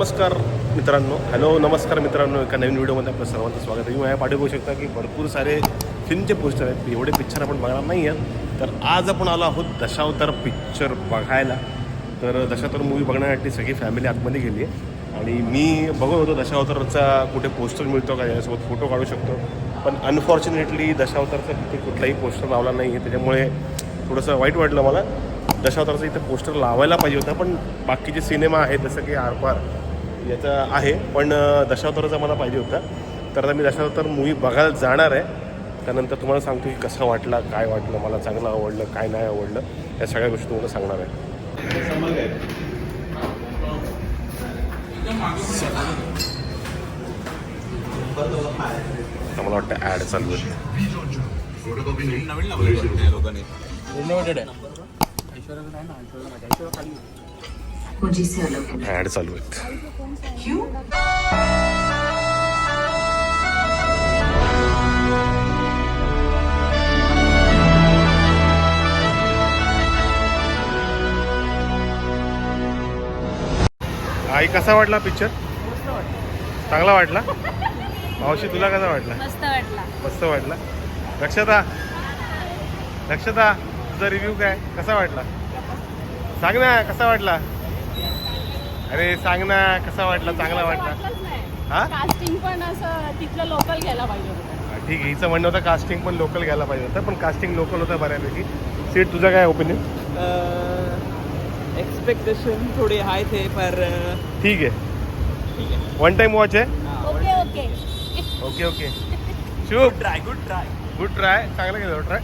नमस्कार मित्रांनो. हॅलो नमस्कार मित्रांनो. एका नवीन व्हिडिओमध्ये आपलं सर्वांचं स्वागत आहे. तुम्ही माझ्या पाठी बघू शकता की भरपूर सारे फिल्मचे पोस्टर आहेत. एवढे पिक्चर आपण बघणार नाही आहेत. तर आज आपण आलो आहोत दशावतार पिक्चर बघायला. तर दशावतार मूवी बघण्यासाठी सगळी फॅमिली आतमध्ये गेली आहे. आणि मी बघत होतो दशावतारचा कुठे पोस्टर मिळतो का याच्यासोबत फोटो काढू शकतो. पण अनफॉर्च्युनेटली दशावतारचा तिथे कुठलाही पोस्टर लावला नाही आहे त्याच्यामुळे थोडंसं वाईट वाटलं मला. दशावतारचं इथं पोस्टर लावायला पाहिजे होतं. पण बाकीचे सिनेमा आहेत जसं की आरपार याचा आहे पण दशावताराचा मला पाहिजे होता. तर आता मी दशावतार मूवी बघायला जाणार आहे. त्यानंतर तुम्हाला सांगतो की कसं वाटला काय वाटलं मला चांगलं आवडलं काय नाही आवडलं या सगळ्या गोष्टी तुम्हाला सांगणार आहे. मला वाटतं ॲड चालू आहे मुझे से अलग ॲड चालू आहेत. क्यों आई कसा वाटला पिक्चर चांगला वाटला? मावशी तुला कसा वाटला? मस्त वाटला. मस्त वाटला. लक्षता लक्षता तुझा रिव्ह्यू काय? कसा वाटला? सांग ना कसा वाटला? अरे सांग ना कसा वाटला? चांगला वाटला. हा? कास्टिंग पण असं तिथलं लोकल घ्यायला पाहिजे होतं. हा, ठीक आहे. हिचं म्हणणं होतं कास्टिंग पण लोकल घ्यायला पाहिजे होतं पण कास्टिंग लोकल होतं बऱ्यापैकी. सीट तुझा काय ओपिनियन एक्सपेक्टेशन थोड़े हाई थे पर ठीक आहे. वन टाइम वॉच आहे? ओके ओके ओके ओके शुभ try good try good try चांगलं केलं ट्राय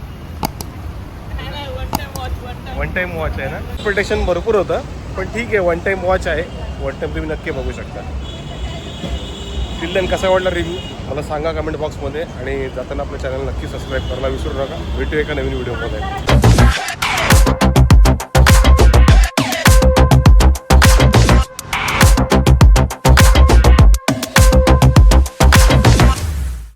वन टाइम वॉच आहे ना? एक्सपेक्टेशन भरपूर होतं. पण ठीक आहे वन टाईम वॉच आहे. वन टाईम तुम्ही नक्की बघू शकता. टिल कसा वाटला रिव्ह्यू मला सांगा कमेंट बॉक्समध्ये आणि जाताना आपल्या चॅनल नक्की सबस्क्राईब करायला विसरू नका. भेटू एका नवीन व्हिडिओमध्ये